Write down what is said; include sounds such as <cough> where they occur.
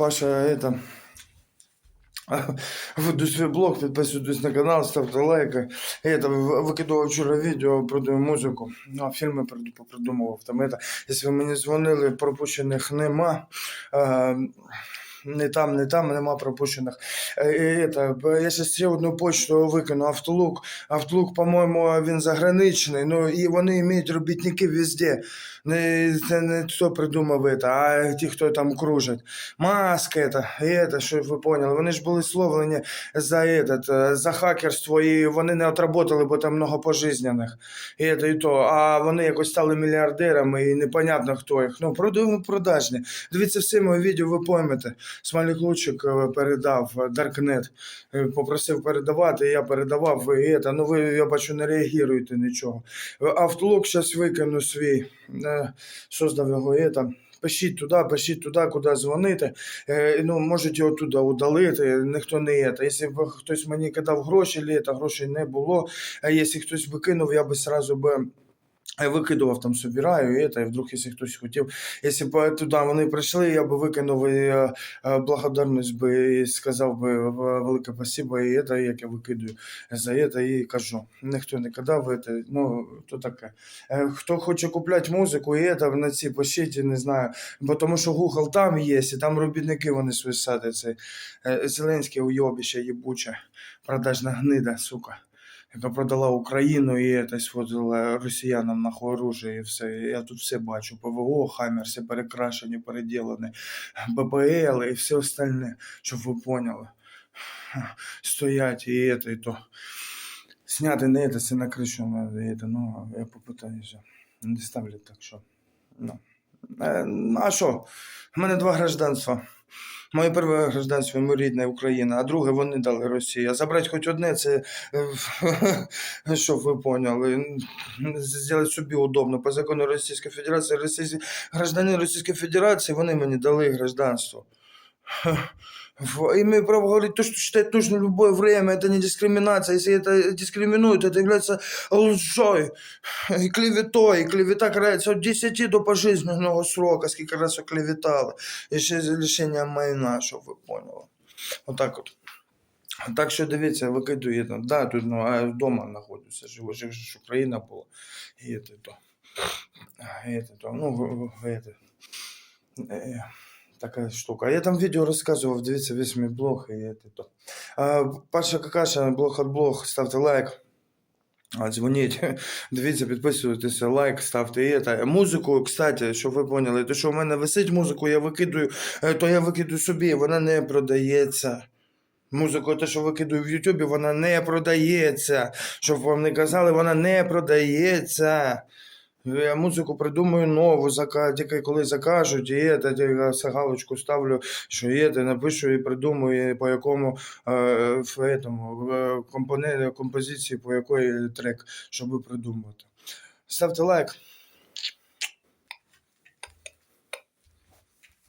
Паша, это... <laughs> Веду свій блог, підписуйтесь на канал, ставте лайки. Это, в- викидував вчора відео, продаю музику, ну, а фільми приду- попридумував. Там, это, якщо ви мені дзвонили, пропущених нема. Е, не там, не там, нема пропущених. Е, і это, б- я ще ще одну почту викину, Автолук. Автолук, по-моєму, він заграничний, ну і вони вміють робітники везде. Не, це не хто придумав это, а ті, хто там кружить. Маска это, і это, щоб ви поняли. Вони ж були словлені за этот, е, за хакерство, і вони не отработали, бо там много пожизнених. І это, і то. А вони якось стали мільярдерами, і непонятно хто їх. Ну, продаємо продажні. Дивіться всі мої відео, ви поймете. Смайлік Лучик е, передав е, Darknet, е, попросив передавати, я передавав. І это, ну ви, я бачу, не реагуєте нічого. Е, Автолог зараз викину свій, е, создав його і. Пишіть туди, пишіть туди, куди дзвонити. Е, ну, можуть його удалити, ніхто не є. Якщо б хтось мені кидав гроші, літа, грошей не було. А якщо хтось викинув, я би сразу би. Викидував там собираю, і це, і вдруг, якщо хтось хотів, якщо б туди вони прийшли, я би викинув і е, е, благодарність би і сказав би е, велике спасибо, і це, як я викидую за це, і кажу. Ніхто не кидав, це, ну, то таке. Хто хоче купляти музику, і це на ці пишіть, не знаю, бо тому що Google там є, і там робітники вони свої садять. Це Зеленське уйобище їбуче, продажна гнида, сука. Яка продала Україну і це сводила росіянам на оружие і все. Я тут все бачу. ПВО, Хаммер, все перекрашені, переділені, БПЛ і все остальне, щоб ви поняли. Стоять і це, і то. Сняти не це, це на кришу надо, і ну, я попитаюся. Не ставлять так, що. Ну. Е, ну, а що? У мене два гражданства. Моє перше гражданство моє рідне Україна, а друге вони дали Росія. Забрати хоч одне, це е, <laughs> щоб ви поняли. Зробити собі удобно. По закону Російської Федерації, Російські, граждани Російської Федерації, вони мені дали гражданство В- Имею право говорить то, что считать нужно в любое время. Это не дискриминация. Если это дискриминирует, это является лжой и клеветой. И клевета карается от 10 до пожизненного срока, сколько раз оклеветала. І ще з лишенням майна, щоб ви поняли. Отак от. Так що дивіться, викидує там. Да, тут ну, а вдома знаходжуся, живу, ж ж Україна була. І це то. І це то. Ну, в- в- в- це. Така штука. Я там відео розказував, дивіться мій блог і це то. Паша Какаша, блог от блог, ставте лайк. Дзвоніть, <laughs> дивіться, підписуйтеся, лайк, ставте і це. Музику, кстати, щоб ви поняли, то що в мене висить музику, я викидую, е, то я викидую собі, вона не продається. Музику, те, що викидую в Ютубі, вона не продається. Щоб вам не казали, вона не продається. Я музику придумаю нову, зака... тільки коли закажуть, і я галочку ставлю, що є, напишу і придумую, по якому е, этому, е, компоне... композиції, по якої трек, щоб придумати. Ставте лайк,